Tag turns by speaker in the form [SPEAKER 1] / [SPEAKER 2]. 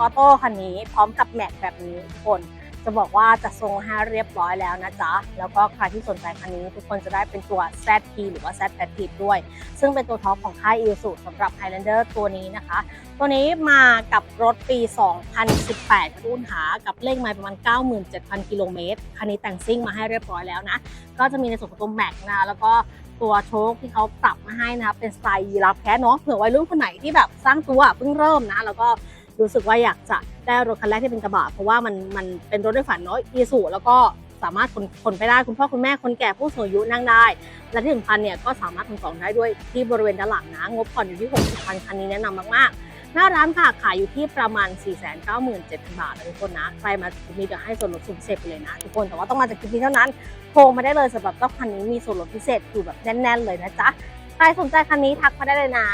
[SPEAKER 1] ออโต้คันนี้พร้อมกับแม็กแบบนี้ทุกคนจะบอกว่าจะทรงให้เรียบร้อยแล้วนะจ๊ะ แล้วก็ใครที่สนใจคันนี้ ทุกคนจะได้เป็นตัว ZP หรือว่า Z p a t i v ด้วย ซึ่งเป็นตัวท็อปของค่าย i s u สำหรับ Highlander ตัวนี้นะคะ ตัวนี้มากับรถปี 2018รุ่นหากับเลขไมล์ประมาณ 97,000 กิโลเมตร คันนี้แต่งซิ่งมาให้เรียบร้อยแล้วนะ ก็จะมีในส่วนของตัวแม็กนะ แล้วก็ตัวโชคที่เขาปรับมาให้นะคะเป็นสไตล์ยีราฟแคทเนาะเผื่อวัยรุ่นคนไหนที่แบบสร้างตัวเพิ่งเริ่มนะ แล้วก็ รู้สึกว่าอยากจะได้รถคันแรกที่เป็นกระบะเพราะว่ามันมันเป็นรถด้วยฝันเนาะอีสูแล้วก็สามารถขนขนไปได้คุณพ่อคุณแม่คนแก่ผู้สูงอายุนั่งได้ และที่สำคัญเนี่ยก็สามารถขนของได้ด้วยที่บริเวณด้านหลังนะงบผ่อนอยู่ที่ 60พันคันนี้แนะนำมากๆ หน้าร้านค่ะขายอยู่ที่ประมาณ 497,000 บาทนะทุกคนนะ ใครมาคิวทีเดี๋ยวให้ส่วนลดสุดพิเศษไปเลยนะทุกคนแต่ว่าต้องมาจากคลิปนี้เท่านั้นโทรมาได้เลยสำหรับเจ้าคันนี้มีส่วนลดพิเศษอยู่แบบแน่น ๆ เลยนะจ๊ะใครสนใจคันนี้ทักมาได้เลยนะ